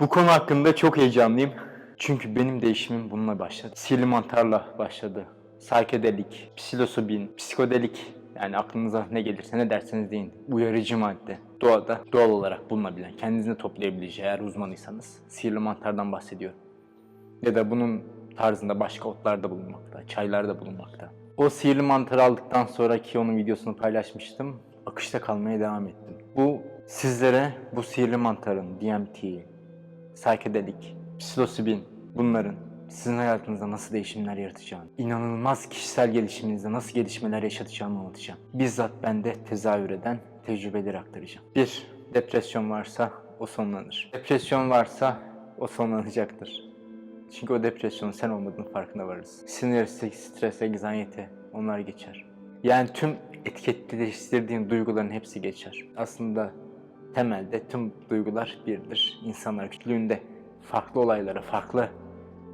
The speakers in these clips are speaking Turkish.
Bu konu hakkında çok heyecanlıyım. Çünkü benim değişimim bununla başladı. Sihirli mantarla başladı. Saykedelik, psilosibin, psikodelik yani aklınıza ne gelirse ne derseniz deyin. Uyarıcı madde. Doğada doğal olarak bulunabilen, kendinize toplayabileceği eğer uzmanıysanız sihirli mantardan bahsediyorum. Ya da bunun tarzında başka otlar da bulunmakta, çaylar da bulunmakta. O sihirli mantarı aldıktan sonra ki onun videosunu paylaşmıştım. Akışta kalmaya devam ettim. Bu sizlere bu sihirli mantarın DMT, psychedelic, psilosibin bunların sizin hayatınızda nasıl değişimler yaratacağını, inanılmaz kişisel gelişiminizde nasıl gelişmeler yaşatacağını anlatacağım. Bizzat bende tezahür eden tecrübeleri aktaracağım. Bir, depresyon varsa o sonlanır. Depresyon varsa o sonlanacaktır. Çünkü o depresyonun sen olmadığını farkına varırız. Sinir, stres, anksiyete onlar geçer. Yani tüm etiketleştirdiğin duyguların hepsi geçer. Aslında temelde tüm duygular birdir. İnsanlar küçüklüğünde farklı olaylara, farklı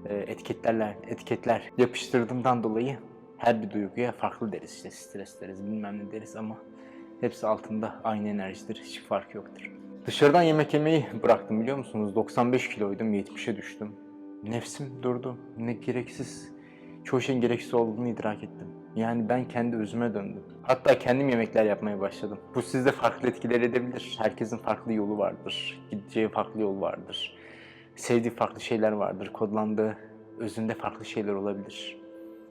e, etiketlerler, etiketler yapıştırdığından dolayı her bir duyguya farklı deriz. İşte stres deriz, bilmem ne deriz ama hepsi altında aynı enerjidir. Hiç fark yoktur. Dışarıdan yemek yemeyi bıraktım biliyor musunuz? 95 kiloydum, 70'e düştüm. Nefsim durdu. Ne gereksiz, çoğu şeyin gereksiz olduğunu idrak ettim. Yani ben kendi özüme döndüm. Hatta kendim yemekler yapmaya başladım. Bu sizde farklı etkiler edebilir. Herkesin farklı yolu vardır. Gideceği farklı yol vardır. Sevdiği farklı şeyler vardır. Kodlandığı özünde farklı şeyler olabilir.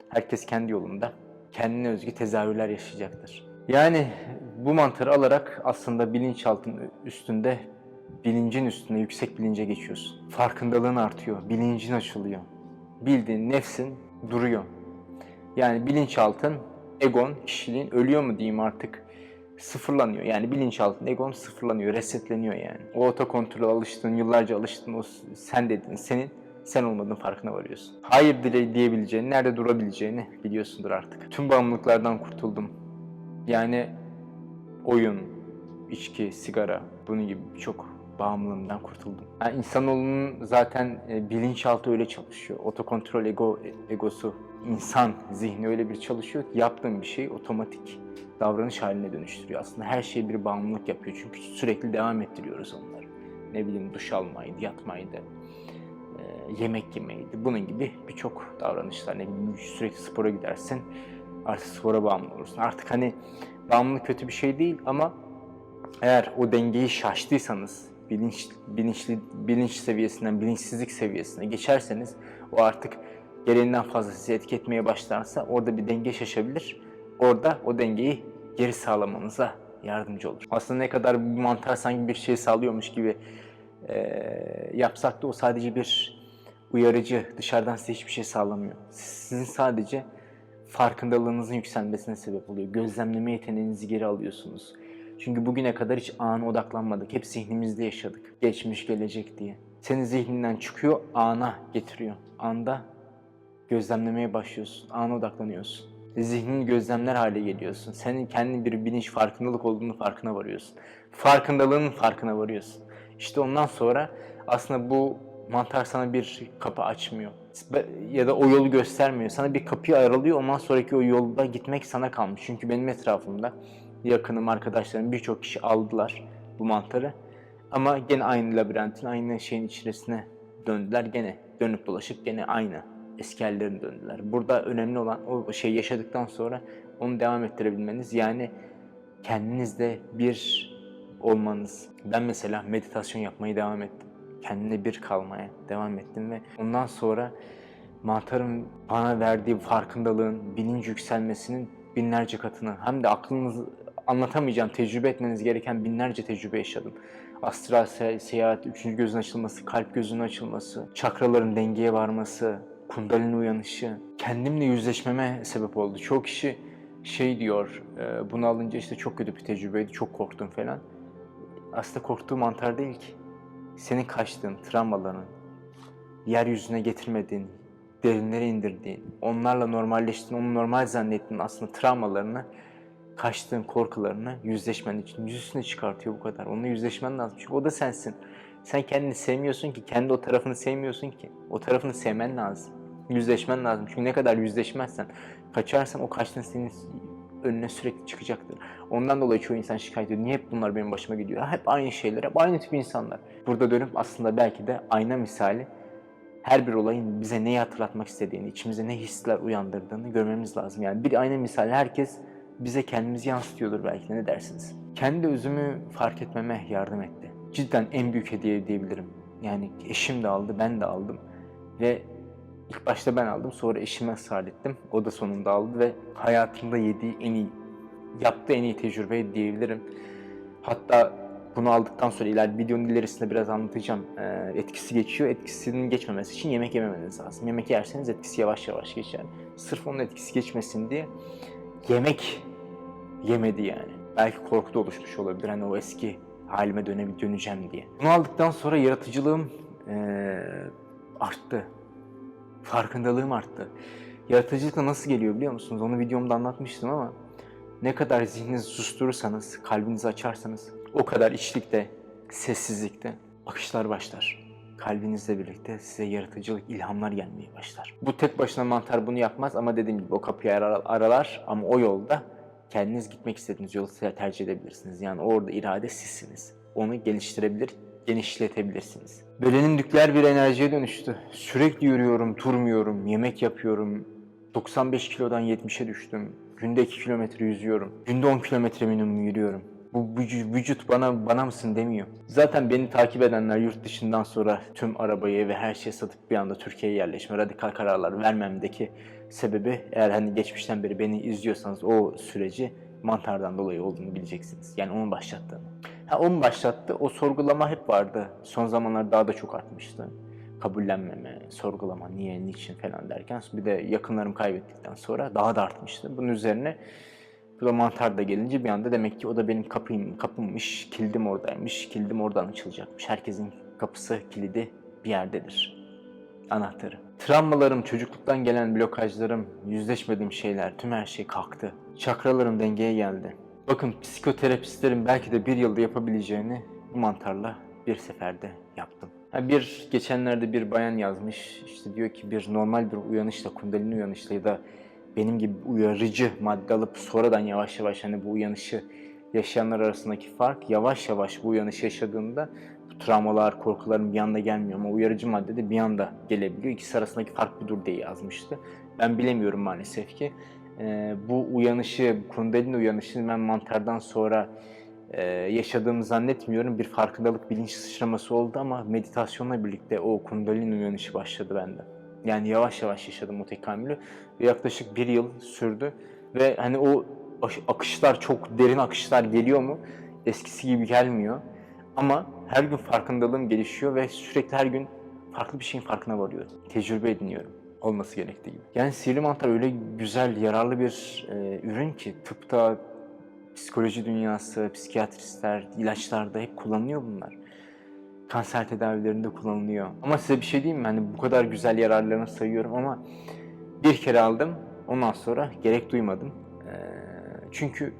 Herkes kendi yolunda kendine özgü tezahürler yaşayacaktır. Yani bu mantarı alarak aslında bilinçaltın üstünde, bilincin üstünde yüksek bilince geçiyorsun. Farkındalığın artıyor, bilincin açılıyor. Bildiğin nefsin duruyor. Yani bilinçaltın, egon, kişiliğin ölüyor mu diyeyim artık sıfırlanıyor. Yani bilinçaltın, egon sıfırlanıyor, resetleniyor yani. O otokontrole alıştın, yıllarca alıştın, o sen dedin, senin sen olmadığın farkına varıyorsun. Hayır dile diyebileceğini, nerede durabileceğini biliyorsundur artık. Tüm bağımlılıklardan kurtuldum. Yani oyun, içki, sigara, bunun gibi birçok bağımlılığımdan kurtuldum. Yani insanoğlunun zaten e, bilinçaltı öyle çalışıyor. Otokontrol ego egosu, insan zihni öyle bir çalışıyor ki yaptığın bir şey otomatik davranış haline dönüştürüyor. Aslında her şey bir bağımlılık yapıyor çünkü sürekli devam ettiriyoruz onları. Ne bileyim duş almaydı, yatmaydı, e, yemek yemeydi. Bunun gibi birçok davranışlar. Ne bileyim sürekli spora gidersin, artık spora bağımlı olursun. Artık hani bağımlılık kötü bir şey değil ama eğer o dengeyi şaştıysanız, bilinç, bilinçli, bilinç seviyesinden bilinçsizlik seviyesine geçerseniz o artık gereğinden fazla sizi etki etmeye başlarsa orada bir denge şaşabilir. Orada o dengeyi geri sağlamanıza yardımcı olur. Aslında ne kadar bu mantar sanki bir şey sağlıyormuş gibi e, yapsak da o sadece bir uyarıcı, dışarıdan size hiçbir şey sağlamıyor. Sizin sadece farkındalığınızın yükselmesine sebep oluyor. Gözlemleme yeteneğinizi geri alıyorsunuz. Çünkü bugüne kadar hiç ana odaklanmadık. Hep zihnimizde yaşadık. Geçmiş, gelecek diye. Senin zihninden çıkıyor, ana getiriyor. Anda gözlemlemeye başlıyorsun. Ana odaklanıyorsun. Zihnin gözlemler hale geliyorsun. Senin kendi bir bilinç, farkındalık olduğunu farkına varıyorsun. Farkındalığın farkına varıyorsun. İşte ondan sonra aslında bu mantar sana bir kapı açmıyor. Ya da o yolu göstermiyor. Sana bir kapıyı aralıyor. Ondan sonraki o yolda gitmek sana kalmış. Çünkü benim etrafımda yakınım, arkadaşlarım birçok kişi aldılar bu mantarı. Ama gene aynı labirentin, aynı şeyin içerisine döndüler. Gene dönüp dolaşıp gene aynı eski hallerine döndüler. Burada önemli olan o şey yaşadıktan sonra onu devam ettirebilmeniz. Yani kendinizde bir olmanız. Ben mesela meditasyon yapmayı devam ettim. Kendine bir kalmaya devam ettim ve ondan sonra mantarın bana verdiği farkındalığın, bilinç yükselmesinin binlerce katını hem de aklınız anlatamayacağım, tecrübe etmeniz gereken binlerce tecrübe yaşadım. Astral se- seyahat, üçüncü gözün açılması, kalp gözünün açılması, çakraların dengeye varması, kundalini uyanışı, kendimle yüzleşmeme sebep oldu. Çoğu kişi şey diyor, e, bunu alınca işte çok kötü bir tecrübeydi, çok korktum falan. Aslında korktuğu mantar değil ki. Senin kaçtığın travmaların, yeryüzüne getirmediğin, derinlere indirdiğin, onlarla normalleştiğin, onu normal zannettiğin aslında travmalarını, kaçtığın korkularını yüzleşmen için yüzüstüne çıkartıyor bu kadar. Onunla yüzleşmen lazım çünkü o da sensin. Sen kendini sevmiyorsun ki, kendi o tarafını sevmiyorsun ki. O tarafını sevmen lazım. Yüzleşmen lazım. Çünkü ne kadar yüzleşmezsen, kaçarsan o kaçtığın senin önüne sürekli çıkacaktır. Ondan dolayı çoğu insan şikayet ediyor. Niye hep bunlar benim başıma gidiyor? Hep aynı şeyler, hep aynı tip insanlar. Burada dönüp aslında belki de ayna misali her bir olayın bize neyi hatırlatmak istediğini, içimize ne hisler uyandırdığını görmemiz lazım. Yani bir ayna misali herkes bize kendimizi yansıtıyordur belki de ne dersiniz? Kendi özümü fark etmeme yardım etti. Cidden en büyük hediye diyebilirim. Yani eşim de aldı, ben de aldım. Ve ilk başta ben aldım, sonra eşime ısrar ettim. O da sonunda aldı ve hayatımda yediği en iyi, yaptığı en iyi tecrübe diyebilirim. Hatta bunu aldıktan sonra ileride videonun ilerisinde biraz anlatacağım. Ee, etkisi geçiyor. Etkisinin geçmemesi için yemek yememeniz lazım. Yemek yerseniz etkisi yavaş yavaş geçer. Sırf onun etkisi geçmesin diye yemek yemedi yani. Belki korku da oluşmuş olabilir. Hani o eski halime döne döneceğim diye. Bunu aldıktan sonra yaratıcılığım ee, arttı. Farkındalığım arttı. Yaratıcılıkla nasıl geliyor biliyor musunuz? Onu videomda anlatmıştım ama ne kadar zihninizi susturursanız, kalbinizi açarsanız o kadar içlikte, sessizlikte akışlar başlar. Kalbinizle birlikte size yaratıcılık, ilhamlar gelmeye başlar. Bu tek başına mantar bunu yapmaz ama dediğim gibi o kapıyı aralar ama o yolda kendiniz gitmek istediğiniz yolu tercih edebilirsiniz. Yani orada irade sizsiniz. Onu geliştirebilir, genişletebilirsiniz. Bedenimdükler bir enerjiye dönüştü. Sürekli yürüyorum, durmuyorum, yemek yapıyorum. 95 kilodan 70'e düştüm. Günde 2 kilometre yüzüyorum. Günde 10 kilometre minimum yürüyorum. Bu vüc- vücut bana bana mısın demiyor. Zaten beni takip edenler yurt dışından sonra tüm arabayı ve her şeyi satıp bir anda Türkiye'ye yerleşme, radikal kararlar vermemdeki sebebi eğer hani geçmişten beri beni izliyorsanız o süreci mantardan dolayı olduğunu bileceksiniz. Yani onun başlattığını. Ha onun başlattı. O sorgulama hep vardı. Son zamanlar daha da çok artmıştı. Kabullenmeme, sorgulama, niye, niçin falan derken bir de yakınlarımı kaybettikten sonra daha da artmıştı. Bunun üzerine bu da mantar da gelince bir anda demek ki o da benim kapım, kapımmış, kildim oradaymış, kildim oradan açılacakmış. Herkesin kapısı, kilidi bir yerdedir. Anahtarı. Travmalarım, çocukluktan gelen blokajlarım, yüzleşmediğim şeyler, tüm her şey kalktı. Çakralarım dengeye geldi. Bakın psikoterapistlerin belki de bir yılda yapabileceğini bu mantarla bir seferde yaptım. Bir geçenlerde bir bayan yazmış. işte diyor ki bir normal bir uyanışla, kundalini uyanışla ya da benim gibi uyarıcı madde alıp sonradan yavaş yavaş hani bu uyanışı yaşayanlar arasındaki fark yavaş yavaş bu uyanışı yaşadığında bu travmalar, korkuların bir anda gelmiyor ama uyarıcı madde de bir anda gelebiliyor. İkisi arasındaki fark budur diye yazmıştı. Ben bilemiyorum maalesef ki. Ee, bu uyanışı, kundalini uyanışını ben mantardan sonra e, yaşadığımı zannetmiyorum. Bir farkındalık, bilinç sıçraması oldu ama meditasyonla birlikte o kundalini uyanışı başladı bende. Yani yavaş yavaş yaşadım o tekamülü yaklaşık bir yıl sürdü ve hani o akışlar çok derin akışlar geliyor mu? Eskisi gibi gelmiyor. Ama her gün farkındalığım gelişiyor ve sürekli her gün farklı bir şeyin farkına varıyorum. Tecrübe ediniyorum olması gerektiği gibi. Yani sihirli mantar öyle güzel, yararlı bir e, ürün ki tıpta, psikoloji dünyası, psikiyatristler, ilaçlarda hep kullanılıyor bunlar. Kanser tedavilerinde kullanılıyor. Ama size bir şey diyeyim mi? Hani bu kadar güzel yararlarını sayıyorum ama bir kere aldım. Ondan sonra gerek duymadım. Ee, çünkü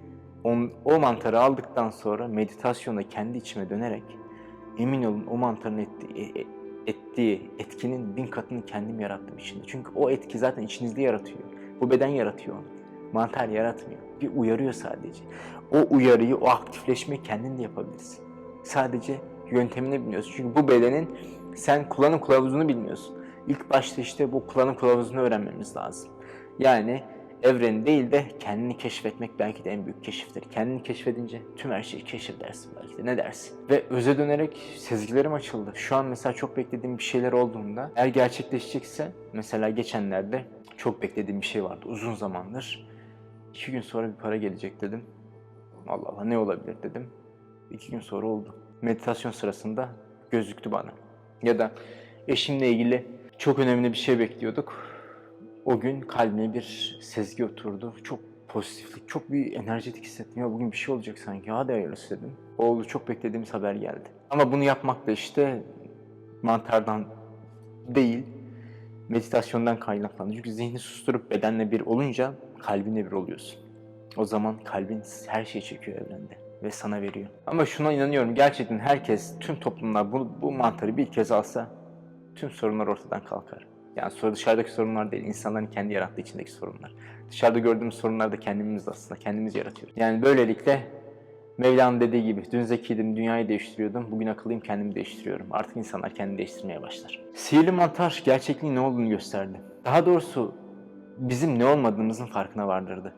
on, o mantarı aldıktan sonra meditasyonda kendi içime dönerek emin olun o mantarın ettiği, e- ettiği etkinin bin katını kendim yarattım içinde. Çünkü o etki zaten içinizde yaratıyor. Bu beden yaratıyor onu. Mantar yaratmıyor. Bir uyarıyor sadece. O uyarıyı, o aktifleşmeyi kendin de yapabilirsin. Sadece yöntemini bilmiyorsun. Çünkü bu bedenin sen kullanım kılavuzunu bilmiyorsun. İlk başta işte bu kullanım kılavuzunu öğrenmemiz lazım. Yani evreni değil de kendini keşfetmek belki de en büyük keşiftir. Kendini keşfedince tüm her şeyi keşfedersin belki de. Ne dersin? Ve öze dönerek sezgilerim açıldı. Şu an mesela çok beklediğim bir şeyler olduğunda eğer gerçekleşecekse mesela geçenlerde çok beklediğim bir şey vardı uzun zamandır. İki gün sonra bir para gelecek dedim. Allah Allah ne olabilir dedim. İki gün sonra oldu. Meditasyon sırasında gözüktü bana. Ya da eşimle ilgili çok önemli bir şey bekliyorduk. O gün kalbime bir sezgi oturdu. Çok pozitiflik, çok bir enerjetik hissettim. Ya bugün bir şey olacak sanki. Hadi hayırlısı dedim. Oldu çok beklediğimiz haber geldi. Ama bunu yapmak da işte mantardan değil, meditasyondan kaynaklandı. Çünkü zihni susturup bedenle bir olunca kalbinle bir oluyorsun. O zaman kalbin her şeyi çekiyor evrende ve sana veriyor. Ama şuna inanıyorum gerçekten herkes, tüm toplumlar bu, bu mantarı bir kez alsa tüm sorunlar ortadan kalkar. Yani sonra dışarıdaki sorunlar değil, insanların kendi yarattığı içindeki sorunlar. Dışarıda gördüğümüz sorunlar da kendimiz aslında, kendimiz yaratıyoruz. Yani böylelikle Mevla'nın dediği gibi dün zekiydim, dünyayı değiştiriyordum, bugün akıllıyım, kendimi değiştiriyorum. Artık insanlar kendini değiştirmeye başlar. Sihirli mantar gerçekliğin ne olduğunu gösterdi. Daha doğrusu bizim ne olmadığımızın farkına vardırdı.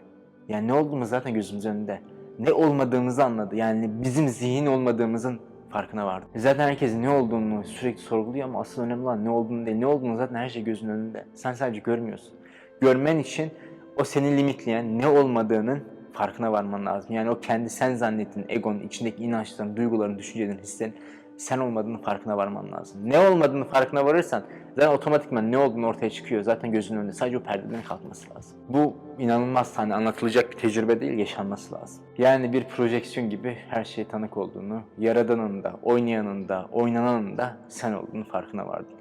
Yani ne olduğumuz zaten gözümüz önünde. Ne olmadığımızı anladı. Yani bizim zihin olmadığımızın farkına vardı. Zaten herkes ne olduğunu sürekli sorguluyor ama asıl önemli olan ne olduğunu değil. Ne olduğunu zaten her şey gözünün önünde. Sen sadece görmüyorsun. Görmen için o seni limitleyen ne olmadığının farkına varman lazım. Yani o kendi sen zannettiğin egonun, içindeki inançların, duyguların, düşüncelerin, hislerin sen olmadığının farkına varman lazım. Ne olmadığını farkına varırsan zaten otomatikman ne olduğunu ortaya çıkıyor. Zaten gözünün önünde. Sadece o perdelerin kalkması lazım. Bu inanılmaz hani anlatılacak bir tecrübe değil, yaşanması lazım. Yani bir projeksiyon gibi her şeye tanık olduğunu, yaradanın da, oynayanın da, oynananın da sen olduğunu farkına vardın.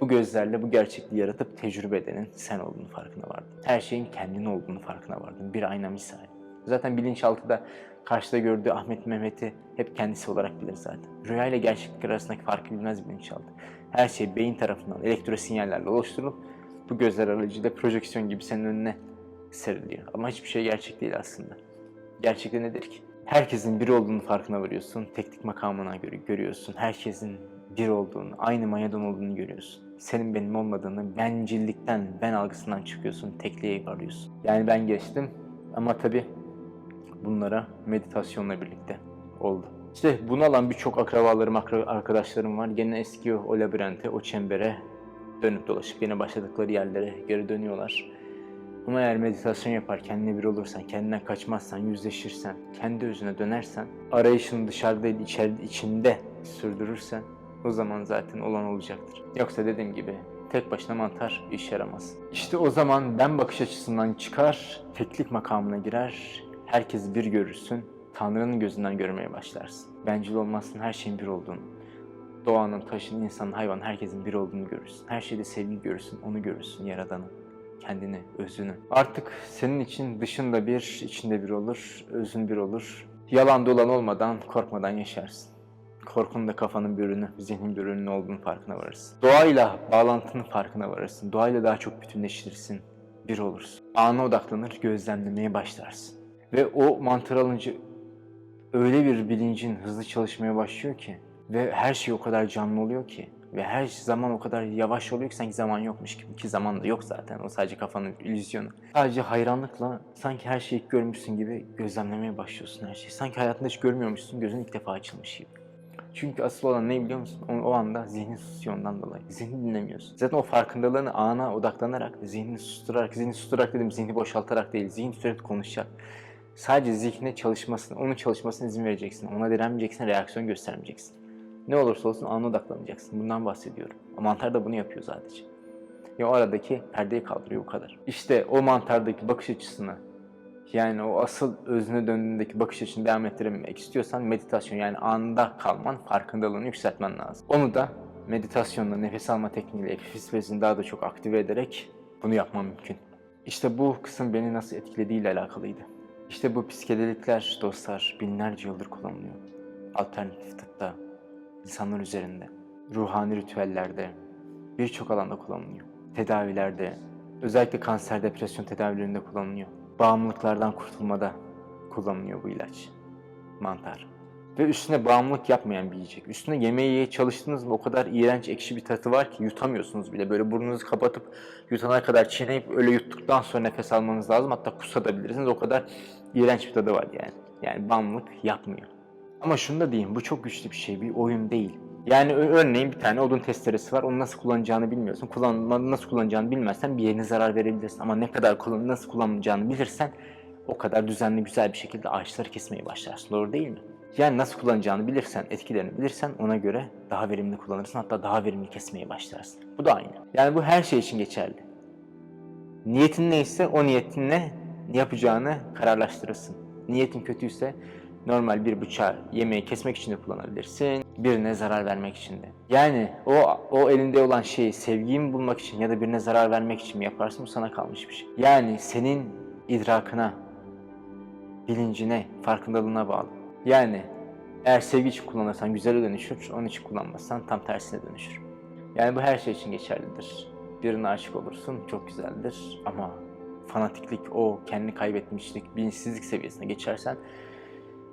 Bu gözlerle bu gerçekliği yaratıp tecrübe edenin sen olduğunu farkına vardın. Her şeyin kendin olduğunu farkına vardın. Bir ayna misali. Zaten bilinçaltı da karşıda gördüğü Ahmet Mehmet'i hep kendisi olarak bilir zaten. Rüya ile gerçeklik arasındaki farkı bilmez bilinçaltı. Her şey beyin tarafından elektro sinyallerle oluşturulup bu gözler aracılığıyla projeksiyon gibi senin önüne seriliyor. Ama hiçbir şey gerçek değil aslında. Gerçekte nedir ki? Herkesin bir olduğunu farkına varıyorsun. Teknik makamına göre görüyorsun. Herkesin bir olduğunu, aynı manyadan olduğunu görüyorsun. Senin benim olmadığını, bencillikten, ben algısından çıkıyorsun, tekliğe varıyorsun. Yani ben geçtim ama tabii bunlara meditasyonla birlikte oldu. İşte bunu alan birçok akrabalarım, akra- arkadaşlarım var. Gene eski o, labirente, o çembere dönüp dolaşıp yine başladıkları yerlere geri dönüyorlar. Ama eğer meditasyon yaparken ne bir olursan, kendinden kaçmazsan, yüzleşirsen, kendi özüne dönersen, arayışını dışarıda değil, içeride, içinde sürdürürsen o zaman zaten olan olacaktır. Yoksa dediğim gibi tek başına mantar iş yaramaz. İşte o zaman ben bakış açısından çıkar, teklik makamına girer, herkes bir görürsün, Tanrı'nın gözünden görmeye başlarsın. Bencil olmazsın, her şeyin bir olduğunu. Doğanın, taşın, insanın, hayvan, herkesin bir olduğunu görürsün. Her şeyde sevgi görürsün, onu görürsün, Yaradan'ı kendini, özünü. Artık senin için dışında bir, içinde bir olur, özün bir olur. Yalan dolan olmadan, korkmadan yaşarsın. Korkun da kafanın bir ürünü, zihnin bir ürünün olduğunu farkına varırsın. Doğayla bağlantının farkına varırsın. Doğayla daha çok bütünleşirsin, bir olursun. Ana odaklanır, gözlemlemeye başlarsın. Ve o mantar alınca öyle bir bilincin hızlı çalışmaya başlıyor ki ve her şey o kadar canlı oluyor ki ve her zaman o kadar yavaş oluyor ki sanki zaman yokmuş gibi ki zaman da yok zaten o sadece kafanın illüzyonu. Sadece hayranlıkla sanki her şeyi görmüşsün gibi gözlemlemeye başlıyorsun her şeyi. Sanki hayatında hiç görmüyormuşsun gözün ilk defa açılmış gibi. Çünkü asıl olan ne biliyor musun? O, o anda zihnin susuyor ondan dolayı. Zihni dinlemiyorsun. Zaten o farkındalığını ana odaklanarak, zihnini susturarak, zihni susturarak dedim zihni boşaltarak değil, zihin sürekli konuşacak. Sadece zihne çalışmasını, onun çalışmasına izin vereceksin. Ona direnmeyeceksin, reaksiyon göstermeyeceksin. Ne olursa olsun ana odaklanacaksın. Bundan bahsediyorum. Mantar da bunu yapıyor sadece. Ya o aradaki perdeyi kaldırıyor bu kadar. İşte o mantardaki bakış açısını yani o asıl özüne döndüğündeki bakış açını devam ettirmek istiyorsan meditasyon yani anda kalman, farkındalığını yükseltmen lazım. Onu da meditasyonla, nefes alma tekniğiyle, epifiz bezini daha da çok aktive ederek bunu yapman mümkün. İşte bu kısım beni nasıl etkilediğiyle alakalıydı. İşte bu psikedelikler dostlar binlerce yıldır kullanılıyor. Alternatif tıpta, insanlar üzerinde, ruhani ritüellerde, birçok alanda kullanılıyor. Tedavilerde, özellikle kanser, depresyon tedavilerinde kullanılıyor. Bağımlılıklardan kurtulmada kullanılıyor bu ilaç. Mantar. Ve üstüne bağımlılık yapmayan bir yiyecek. Üstüne yemeği çalıştınız mı o kadar iğrenç ekşi bir tadı var ki yutamıyorsunuz bile. Böyle burnunuzu kapatıp yutana kadar çiğneyip öyle yuttuktan sonra nefes almanız lazım. Hatta kusabilirsiniz. O kadar iğrenç bir tadı var yani. Yani bağımlılık yapmıyor. Ama şunu da diyeyim bu çok güçlü bir şey. Bir oyun değil. Yani örneğin bir tane odun testeresi var. Onu nasıl kullanacağını bilmiyorsun. Kullanma, nasıl kullanacağını bilmezsen bir yerine zarar verebilirsin. Ama ne kadar kullan, nasıl kullanacağını bilirsen o kadar düzenli güzel bir şekilde ağaçları kesmeye başlarsın. Doğru değil mi? Yani nasıl kullanacağını bilirsen, etkilerini bilirsen ona göre daha verimli kullanırsın. Hatta daha verimli kesmeye başlarsın. Bu da aynı. Yani bu her şey için geçerli. Niyetin neyse o niyetinle yapacağını kararlaştırırsın. Niyetin kötüyse normal bir bıçağı yemeği kesmek için de kullanabilirsin. Birine zarar vermek için de. Yani o o elinde olan şeyi sevgiyi mi bulmak için ya da birine zarar vermek için mi yaparsın bu sana kalmış bir şey. Yani senin idrakına, bilincine, farkındalığına bağlı. Yani eğer sevgi için kullanırsan güzele dönüşür, onun için kullanmazsan tam tersine dönüşür. Yani bu her şey için geçerlidir. Birine aşık olursun çok güzeldir ama fanatiklik, o kendi kaybetmişlik, bilinçsizlik seviyesine geçersen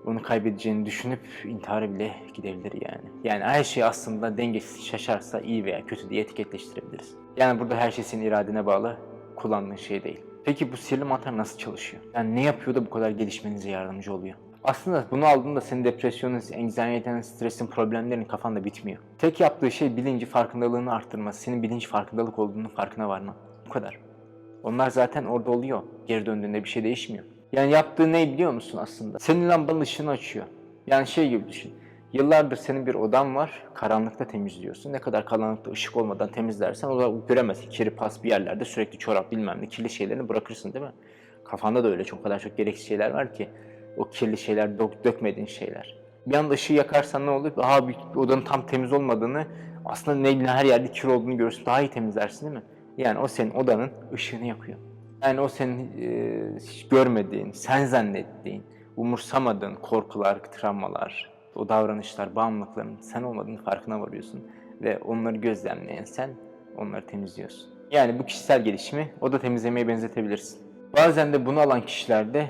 onu kaybedeceğini düşünüp intihara bile gidebilir yani. Yani her şey aslında dengesiz şaşarsa iyi veya kötü diye etiketleştirebiliriz. Yani burada her şey senin iradene bağlı, kullandığın şey değil. Peki bu sihirli mantar nasıl çalışıyor? Yani ne yapıyor da bu kadar gelişmenize yardımcı oluyor? Aslında bunu aldığında senin depresyonun, anxiety'nin, stresin, problemlerin kafanda bitmiyor. Tek yaptığı şey bilinci farkındalığını arttırması, senin bilinç farkındalık olduğunu farkına varman. Bu kadar. Onlar zaten orada oluyor. Geri döndüğünde bir şey değişmiyor. Yani yaptığı ne biliyor musun aslında? Senin lambanın ışığını açıyor. Yani şey gibi düşün. Yıllardır senin bir odan var, karanlıkta temizliyorsun. Ne kadar karanlıkta ışık olmadan temizlersen o da göremezsin. Kiri pas bir yerlerde sürekli çorap bilmem ne kirli şeylerini bırakırsın değil mi? Kafanda da öyle çok kadar çok gereksiz şeyler var ki. O kirli şeyler, dök, dökmediğin şeyler. Bir anda ışığı yakarsan ne olur? Aha bir odanın tam temiz olmadığını, aslında ne her yerde kir olduğunu görürsün. Daha iyi temizlersin değil mi? Yani o senin odanın ışığını yakıyor. Yani o senin e, hiç görmediğin, sen zannettiğin, umursamadığın korkular, travmalar, o davranışlar, bağımlılıkların sen olmadığını farkına varıyorsun. Ve onları gözlemleyen sen onları temizliyorsun. Yani bu kişisel gelişimi o da temizlemeye benzetebilirsin. Bazen de bunu alan kişilerde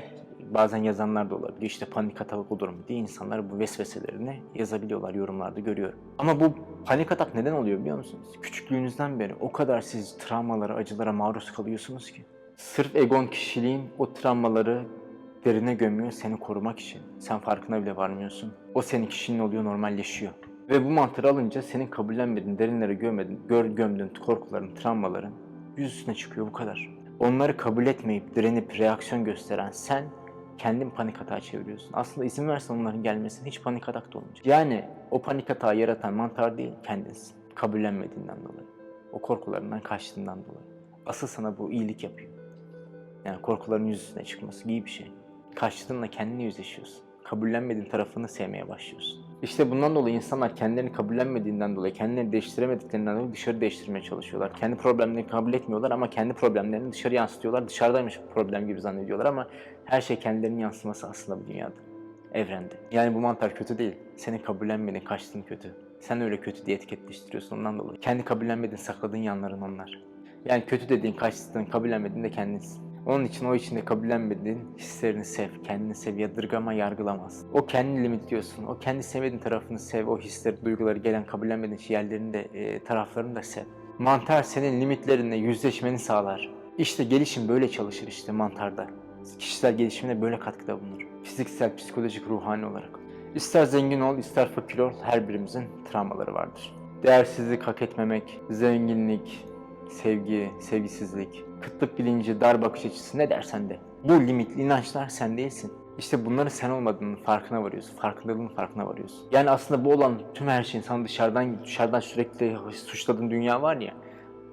bazen yazanlar da olabiliyor. İşte panik atak olur mu diye insanlar bu vesveselerini yazabiliyorlar yorumlarda görüyorum. Ama bu panik atak neden oluyor biliyor musunuz? Küçüklüğünüzden beri o kadar siz travmalara, acılara maruz kalıyorsunuz ki. Sırf egon kişiliğin o travmaları derine gömüyor seni korumak için. Sen farkına bile varmıyorsun. O senin kişinin oluyor, normalleşiyor. Ve bu mantığı alınca senin kabullenmediğin, derinlere gömedin, gör, gömdüğün korkuların, travmaların yüz üstüne çıkıyor bu kadar. Onları kabul etmeyip, direnip, reaksiyon gösteren sen kendin panik atağa çeviriyorsun. Aslında izin versen onların gelmesine hiç panik atak da olmayacak. Yani o panik atağı yaratan mantar değil, kendinsin. Kabullenmediğinden dolayı. O korkularından kaçtığından dolayı. Asıl sana bu iyilik yapıyor. Yani korkuların yüz üstüne çıkması iyi bir şey. Kaçtığınla kendini yüzleşiyorsun. Kabullenmediğin tarafını sevmeye başlıyorsun. İşte bundan dolayı insanlar kendilerini kabullenmediğinden dolayı, kendilerini değiştiremediklerinden dolayı dışarı değiştirmeye çalışıyorlar. Kendi problemlerini kabul etmiyorlar ama kendi problemlerini dışarı yansıtıyorlar. Dışarıdaymış problem gibi zannediyorlar ama her şey kendilerinin yansıması aslında bu dünyada. Evrende. Yani bu mantar kötü değil. Senin kabullenmediğin, kaçtığın kötü. Sen öyle kötü diye etiketleştiriyorsun ondan dolayı. Kendi kabullenmediğin, sakladığın yanların onlar. Yani kötü dediğin, kaçtığın, kabullenmediğin de kendinsin. Onun için o içinde kabullenmediğin hislerini sev, kendini sev, yadırgama, yargılamaz. O kendini limitliyorsun, o kendi sevmediğin tarafını sev, o hisleri, duyguları, gelen kabullenmediğin yerlerini de, e, taraflarını da sev. Mantar senin limitlerinle yüzleşmeni sağlar. İşte gelişim böyle çalışır işte mantarda. Kişisel gelişimine böyle katkıda bulunur. Fiziksel, psikolojik, ruhani olarak. İster zengin ol, ister fakir ol, her birimizin travmaları vardır. Değersizlik, hak etmemek, zenginlik, sevgi, sevgisizlik, kıtlık bilinci, dar bakış açısı ne dersen de. Bu limitli inançlar sen değilsin. İşte bunların sen olmadığının farkına varıyorsun. Farkındalığın farkına varıyorsun. Yani aslında bu olan tüm her şeyin sana dışarıdan dışarıdan sürekli suçladığın dünya var ya.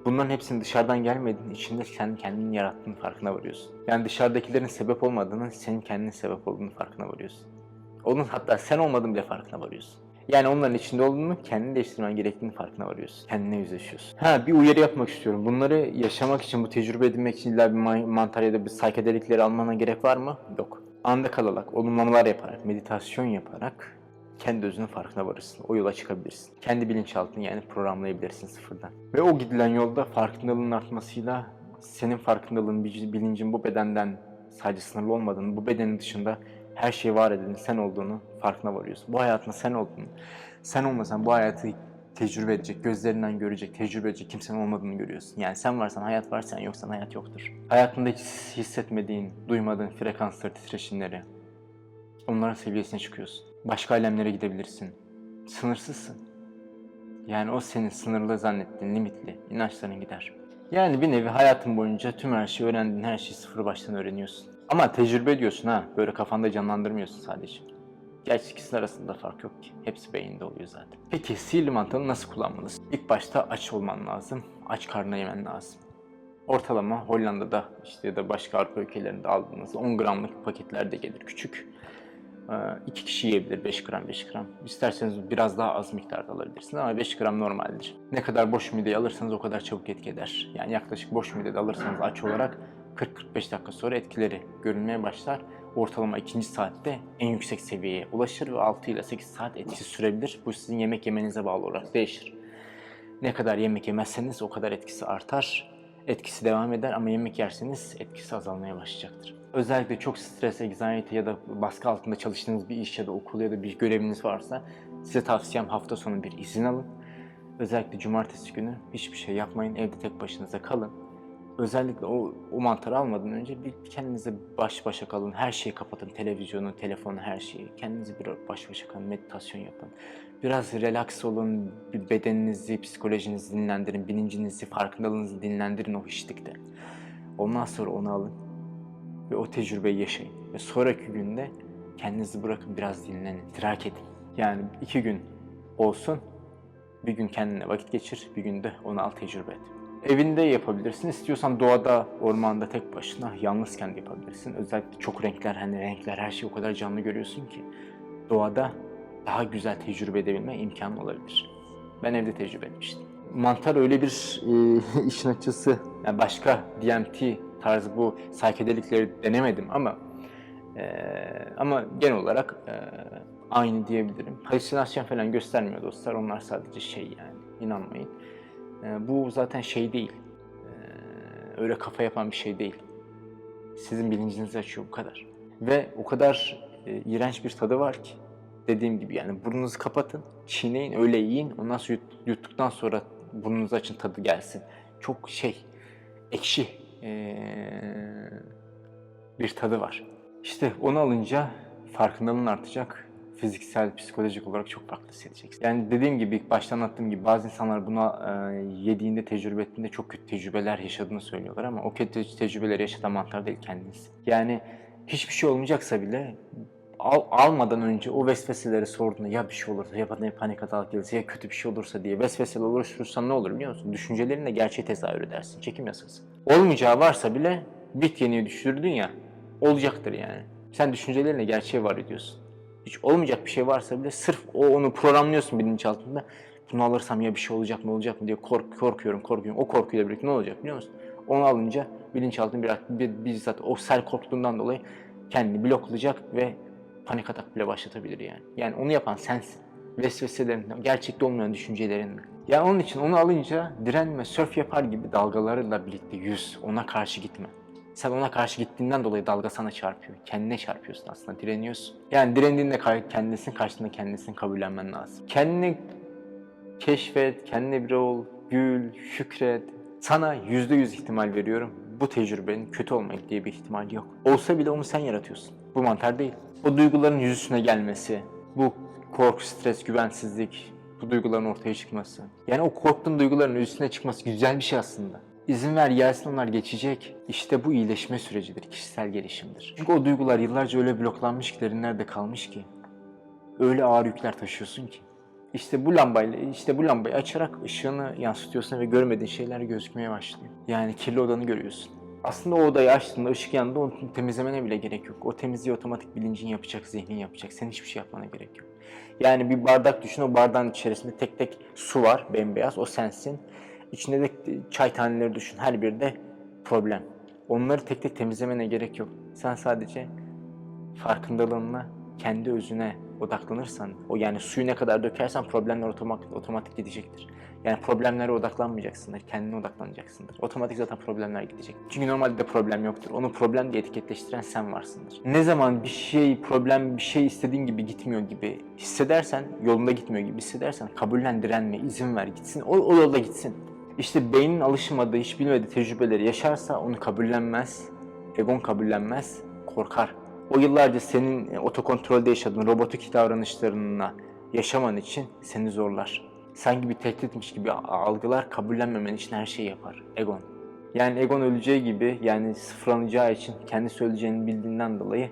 Bunların hepsinin dışarıdan gelmediğini, içinde sen kendini yarattığın farkına varıyorsun. Yani dışarıdakilerin sebep olmadığını, senin kendinin sebep olduğunu farkına varıyorsun. Onun hatta sen olmadığın bile farkına varıyorsun. Yani onların içinde olduğunu kendini değiştirmen gerektiğini farkına varıyorsun. Kendine yüzleşiyorsun. Ha bir uyarı yapmak istiyorum. Bunları yaşamak için, bu tecrübe edinmek için illa bir ma- mantar ya da bir psikedelikleri almana gerek var mı? Yok. Anda kalarak, olumlamalar yaparak, meditasyon yaparak kendi özünün farkına varırsın. O yola çıkabilirsin. Kendi bilinçaltını yani programlayabilirsin sıfırdan. Ve o gidilen yolda farkındalığın artmasıyla senin farkındalığın, bilincin bu bedenden sadece sınırlı olmadığını, bu bedenin dışında her şey var edildiğini, sen olduğunu farkına varıyorsun. Bu hayatın sen olduğunu, sen olmasan bu hayatı tecrübe edecek, gözlerinden görecek, tecrübe edecek kimsenin olmadığını görüyorsun. Yani sen varsan hayat var, sen yoksan hayat yoktur. Hayatında hiç hissetmediğin, duymadığın frekansları, titreşimleri, onların seviyesine çıkıyorsun. Başka alemlere gidebilirsin. Sınırsızsın. Yani o senin sınırlı zannettiğin, limitli inançların gider. Yani bir nevi hayatın boyunca tüm her şeyi öğrendiğin her şeyi sıfır baştan öğreniyorsun. Ama tecrübe ediyorsun ha. Böyle kafanda canlandırmıyorsun sadece. Gerçi ikisinin arasında fark yok ki. Hepsi beyinde oluyor zaten. Peki sihirli mantarı nasıl kullanmalısın? İlk başta aç olman lazım. Aç karnına yemen lazım. Ortalama Hollanda'da işte ya da başka Avrupa ülkelerinde aldığınız 10 gramlık paketlerde gelir küçük. Ee, iki kişi yiyebilir 5 gram 5 gram. İsterseniz biraz daha az miktarda alabilirsiniz ama 5 gram normaldir. Ne kadar boş mideye alırsanız o kadar çabuk etki eder. Yani yaklaşık boş midede alırsanız aç olarak 40-45 dakika sonra etkileri görülmeye başlar. Ortalama ikinci saatte en yüksek seviyeye ulaşır ve 6 ile 8 saat etkisi sürebilir. Bu sizin yemek yemenize bağlı olarak değişir. Ne kadar yemek yemezseniz o kadar etkisi artar. Etkisi devam eder ama yemek yerseniz etkisi azalmaya başlayacaktır. Özellikle çok stres, anxiety ya da baskı altında çalıştığınız bir iş ya da okul ya da bir göreviniz varsa size tavsiyem hafta sonu bir izin alın. Özellikle cumartesi günü hiçbir şey yapmayın, evde tek başınıza kalın. Özellikle o, o mantarı almadan önce bir kendinize baş başa kalın. Her şeyi kapatın. Televizyonu, telefonu, her şeyi. Kendinize bir baş başa kalın. Meditasyon yapın. Biraz relax olun. Bir bedeninizi, psikolojinizi dinlendirin. Bilincinizi, farkındalığınızı dinlendirin o hiçlikte. Ondan sonra onu alın. Ve o tecrübeyi yaşayın. Ve sonraki günde kendinizi bırakın. Biraz dinlenin. idrak edin. Yani iki gün olsun. Bir gün kendine vakit geçir. Bir günde onu al tecrübe et. Evinde yapabilirsin. İstiyorsan doğada, ormanda tek başına yalnızken de yapabilirsin. Özellikle çok renkler, hani renkler her şeyi o kadar canlı görüyorsun ki doğada daha güzel tecrübe edebilme imkanı olabilir. Ben evde tecrübe etmiştim. Mantar öyle bir e, işin açısı. Yani başka DMT tarzı bu saykedelikleri denemedim ama e, ama genel olarak e, aynı diyebilirim. Halüsinasyon falan göstermiyor dostlar. Onlar sadece şey yani. inanmayın. E, bu zaten şey değil. E, öyle kafa yapan bir şey değil. Sizin bilincinizi açıyor bu kadar. Ve o kadar e, iğrenç bir tadı var ki. Dediğim gibi yani burnunuzu kapatın, çiğneyin, öyle yiyin. Ondan sonra yut- yuttuktan sonra burnunuzu açın tadı gelsin. Çok şey, ekşi e, bir tadı var. İşte onu alınca farkındalığın artacak. Fiziksel, psikolojik olarak çok farklı hissedeceksin. Yani dediğim gibi, ilk başta anlattığım gibi bazı insanlar buna e, yediğinde, tecrübe ettiğinde çok kötü tecrübeler yaşadığını söylüyorlar ama o kötü tecrübeleri yaşatan mantar değil kendiniz. Yani hiçbir şey olmayacaksa bile al- almadan önce o vesveseleri sorduğunda ya bir şey olursa ya bana panik atak gelirse ya kötü bir şey olursa diye vesveseler oluşturursan ne olur biliyor musun? Düşüncelerinle gerçeği tezahür edersin. Çekim yasası. Olmayacağı varsa bile bit yeniği düşürdün ya olacaktır yani. Sen düşüncelerinle gerçeğe var ediyorsun. Hiç olmayacak bir şey varsa bile sırf o onu programlıyorsun bilinçaltında. Bunu alırsam ya bir şey olacak mı olacak mı diye kork, korkuyorum korkuyorum. O korkuyla birlikte ne olacak biliyor musun? Onu alınca bilinçaltın biraz bir, bizzat o sel korktuğundan dolayı kendini bloklayacak ve panik atak bile başlatabilir yani. Yani onu yapan sensin. Vesveselerin, gerçekte olmayan düşüncelerinle. Yani onun için onu alınca direnme, sörf yapar gibi dalgalarıyla birlikte yüz, ona karşı gitme. Sen ona karşı gittiğinden dolayı dalga sana çarpıyor. Kendine çarpıyorsun aslında, direniyorsun. Yani direndiğinde kendisinin karşısında kendisini kabullenmen lazım. Kendini keşfet, kendine bir ol, gül, şükret. Sana yüzde yüz ihtimal veriyorum. Bu tecrübenin kötü olma diye bir ihtimal yok. Olsa bile onu sen yaratıyorsun. Bu mantar değil. O duyguların yüzüstüne gelmesi, bu korku, stres, güvensizlik, bu duyguların ortaya çıkması. Yani o korktuğun duyguların üstüne çıkması güzel bir şey aslında. İzin ver gelsin onlar geçecek. İşte bu iyileşme sürecidir, kişisel gelişimdir. Çünkü o duygular yıllarca öyle bloklanmış ki derinlerde kalmış ki. Öyle ağır yükler taşıyorsun ki. İşte bu lambayla, işte bu lambayı açarak ışığını yansıtıyorsun ve görmediğin şeyler gözükmeye başlıyor. Yani kirli odanı görüyorsun. Aslında o odayı açtığında ışık yanında onu temizlemene bile gerek yok. O temizliği otomatik bilincin yapacak, zihnin yapacak. Senin hiçbir şey yapmana gerek yok. Yani bir bardak düşün, o bardağın içerisinde tek tek su var, bembeyaz, o sensin. İçinde de çay taneleri düşün, her biri de problem. Onları tek tek temizlemene gerek yok. Sen sadece farkındalığınla kendi özüne odaklanırsan, o yani suyu ne kadar dökersen problemler otomatik, otomatik gidecektir. Yani problemlere odaklanmayacaksındır, kendine odaklanacaksındır. Otomatik zaten problemler gidecek. Çünkü normalde de problem yoktur. Onu problem diye etiketleştiren sen varsındır. Ne zaman bir şey, problem, bir şey istediğin gibi gitmiyor gibi hissedersen, yolunda gitmiyor gibi hissedersen kabullen, direnme, izin ver gitsin. O, o yolda gitsin. İşte beynin alışmadığı, hiç bilmediği tecrübeleri yaşarsa onu kabullenmez, egon kabullenmez, korkar. O yıllarca senin e, otokontrolde yaşadığın robotik davranışlarına yaşaman için seni zorlar. Sanki bir tehditmiş gibi algılar kabullenmemen için her şeyi yapar. Egon. Yani Egon öleceği gibi yani sıfırlanacağı için kendi söyleyeceğini bildiğinden dolayı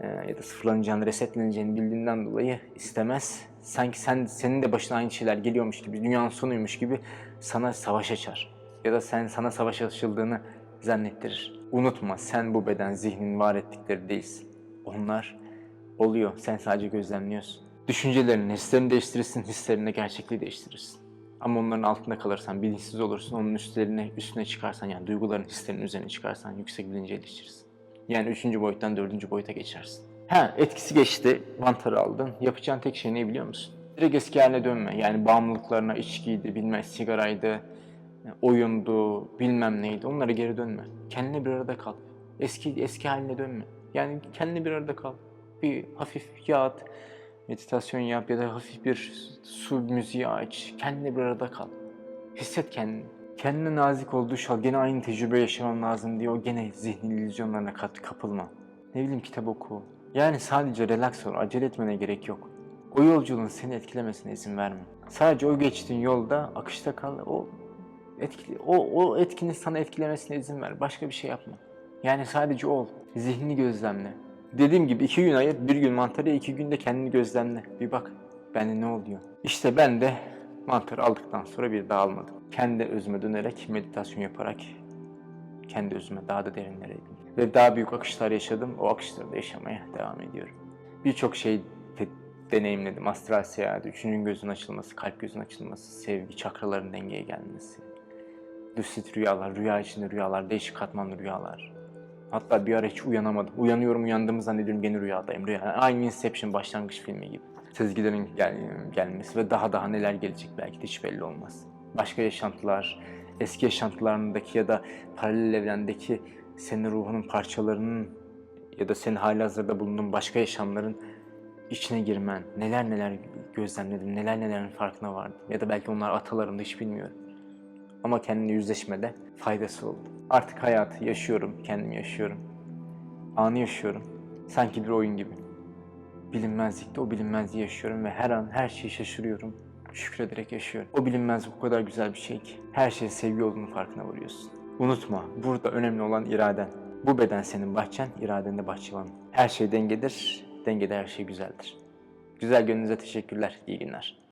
e, ya da sıfırlanacağını, resetleneceğini bildiğinden dolayı istemez. Sanki sen senin de başına aynı şeyler geliyormuş gibi, dünyanın sonuymuş gibi sana savaş açar. Ya da sen sana savaş açıldığını zannettirir. Unutma sen bu beden, zihnin var ettikleri değilsin. Onlar oluyor. Sen sadece gözlemliyorsun. Düşüncelerini, hislerini değiştirirsin, hislerinde gerçekliği değiştirirsin. Ama onların altında kalırsan, bilinçsiz olursun, onun üstlerine, üstüne çıkarsan yani duyguların, hislerin üzerine çıkarsan yüksek bilince erişirsin. Yani üçüncü boyuttan dördüncü boyuta geçersin. Ha etkisi geçti, mantarı aldın. Yapacağın tek şey ne biliyor musun? Direkt eski haline dönme. Yani bağımlılıklarına içkiydi, bilmem sigaraydı, oyundu, bilmem neydi. Onlara geri dönme. Kendine bir arada kal. Eski eski haline dönme. Yani kendine bir arada kal. Bir hafif yat, meditasyon yap ya da hafif bir su müziği aç. Kendine bir arada kal. Hisset kendini. Kendine nazik ol, duş. Gene aynı tecrübe yaşamam lazım diye o gene zihnin illüzyonlarına kat, kapılma. Ne bileyim kitap oku. Yani sadece relax ol, acele etmene gerek yok. O yolculuğun seni etkilemesine izin verme. Sadece o geçtiğin yolda akışta kal. O etkili, o, o etkinin sana etkilemesine izin ver. Başka bir şey yapma. Yani sadece ol. Zihnini gözlemle. Dediğim gibi iki gün ayır, bir gün mantarı, iki günde kendini gözlemle. Bir bak, bende ne oluyor? İşte ben de mantarı aldıktan sonra bir daha almadım. Kendi özüme dönerek, meditasyon yaparak kendi özüme daha da derinlere indim. Ve daha büyük akışlar yaşadım. O akışları da yaşamaya devam ediyorum. Birçok şey de- deneyimledim. Astral seyahat, üçüncü gözün açılması, kalp gözün açılması, sevgi, çakraların dengeye gelmesi. Lucid rüyalar, rüya içinde rüyalar, değişik katmanlı rüyalar. Hatta bir ara hiç uyanamadım. Uyanıyorum, uyandığımı zannediyorum gene rüyadayım. Rüya. Aynı Inception başlangıç filmi gibi. Sezgilerin gel- gelmesi ve daha daha neler gelecek belki de hiç belli olmaz. Başka yaşantılar, eski yaşantılarındaki ya da paralel evrendeki senin ruhunun parçalarının ya da senin halihazırda bulunduğun başka yaşamların içine girmen, neler neler gözlemledim, neler nelerin farkına vardım. Ya da belki onlar atalarımda hiç bilmiyorum. Ama kendine yüzleşmede faydası oldu. Artık hayatı yaşıyorum, kendim yaşıyorum. Anı yaşıyorum. Sanki bir oyun gibi. Bilinmezlikte o bilinmezliği yaşıyorum ve her an her şeyi şaşırıyorum. Şükrederek yaşıyorum. O bilinmezlik o kadar güzel bir şey ki. Her şeyin sevgi olduğunu farkına varıyorsun. Unutma, burada önemli olan iraden. Bu beden senin bahçen, iraden de bahçıvanın. Her şey dengedir, dengede her şey güzeldir. Güzel gönlünüze teşekkürler, iyi günler.